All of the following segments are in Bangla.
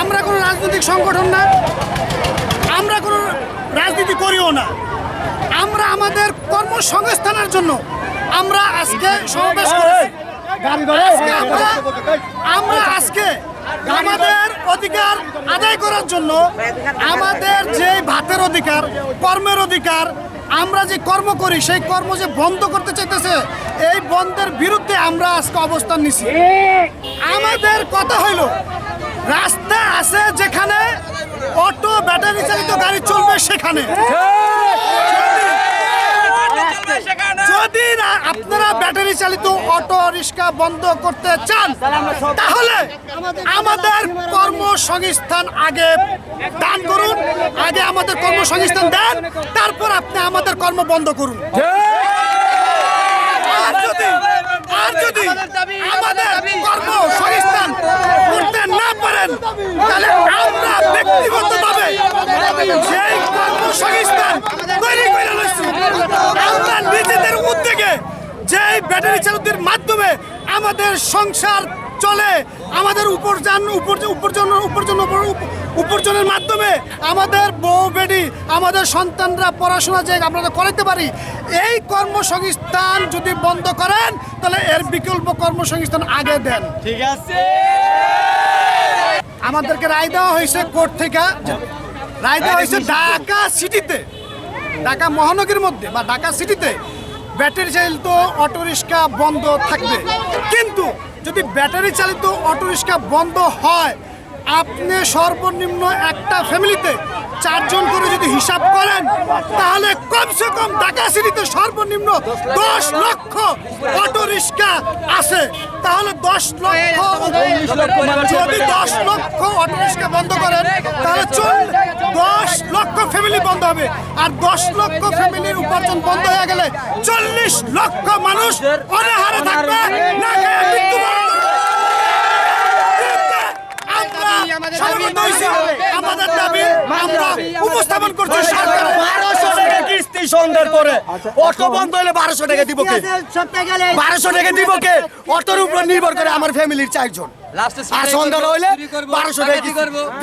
আমরা কোনো রাজনৈতিক সংগঠন না আমরা কোনো রাজনীতি করিও না আমরা আমাদের কর্মসংস্থানের জন্য আমরা আজকে সমাবেশ করেছি আমরা আমরা আজকে আমাদের অধিকার আদায় করার জন্য আমাদের যে ভাতের অধিকার কর্মের অধিকার আমরা যে কর্ম করি সেই কর্ম যে বন্ধ করতে চাইতেছে এই বন্ধের বিরুদ্ধে আমরা আজকে অবস্থান নিছি আমাদের কথা হইল সেখানে। যদি আপনারা ব্যাটারি চালিত অটো রিক্সা বন্ধ করতে চান, তাহলে আমাদের কর্মসংস্থান আগে দান করুন, আগে আমাদের কর্মসংস্থান দেন, তারপর আপনি আমাদের কর্ম বন্ধ করুন। আর যদি আর যদি আমাদের কর্মসংস্থান করতে না পারেন, তাহলে সেই কর্মসংস্থান তৈরি করে লইছি আমরা নিজেদের উদ্যোগে যে ব্যাটারি চালকদের মাধ্যমে আমাদের সংসার চলে আমাদের উপার্জন উপার্জন উপার্জন উপার্জন উপার্জনের মাধ্যমে আমাদের বউ বেডি আমাদের সন্তানরা পড়াশোনা যে আমরা করাতে পারি এই কর্মসংস্থান যদি বন্ধ করেন তাহলে এর বিকল্প কর্মসংস্থান আগে দেন। ঠিক আছে। আমাদেরকে রায় দেওয়া হয়েছে কোর্ট থেকে রায় দেওয়া হয়েছে ঢাকা সিটিতে। ঢাকা মহানগরীর মধ্যে বা ঢাকা সিটিতে ব্যাটারি চালিত অটোরিক্সা বন্ধ থাকবে। কিন্তু যদি ব্যাটারি চালিত অটোরিক্সা বন্ধ হয় আপনি সর্বনিম্ন একটা ফ্যামিলিতে চারজন করে যদি হিসাব করেন, তাহলে কমসে কম ঢাকা সিটিতে সর্বনিম্ন দশ লক্ষ অটোরিক্সা আছে। তাহলে দশ লক্ষ যদি দশ লক্ষ অটোরিক্সা বন্ধ করেন, তাহলে চল দশ লক্ষ ফ্যামিলি বন্ধ হবে। আর দশ লক্ষ ফ্যামিলির উপার্জন বন্ধ হয়ে গেলে চল্লিশ লক্ষ মানুষ অনাহারে থাকবে না খেয়ে মৃত্যুবরণ করবে। আমরা সমবেত হয়েছি। আমাদের দাবি আমরা উপস্থাপন করছি সরকার বারোশো টাকা সন্ধ্যার পরে। অটো বন্ধ হলে বারোশো টাকা দিব কে? বারোশো টাকা দিব কে? অটোর উপর নির্ভর করে আমার ফ্যামিলির চারজন। আর সন্ধ্যা হইলে বারোশো টাকা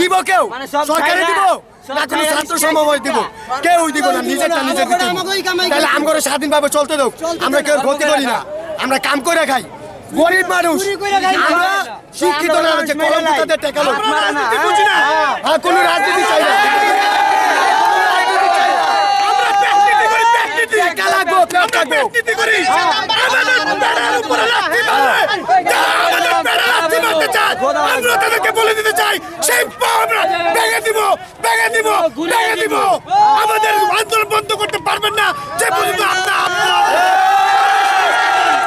দিব। কেউ? সরকারে দিব? না কোনো ছাত্র সমবায় দিব? কেউ দিব না নিজেরটা নিজে দিতে তাহলে আমরা স্বাধীনভাবে চলতে দেব আমরা কেউ ক্ষতি করি না। আমরা কাম করে খাই। গরিব মানুষ। আমরা শিক্ষিত না যে কলম কোথাতে টেকালো বুঝি না। হ্যাঁ কোনো রাজনীতি চাই না আমরা ব্যক্তিত্ব করি ব্যক্তিত্ব টাকা লাগবো করি। আমাদের উপরে যারা মারতে চায়। আমরা তাদেরকে বলে দিতে চাই সেই পা আমরা ভেঙে দিব। ভেঙে দিব। ভেঙে দিব।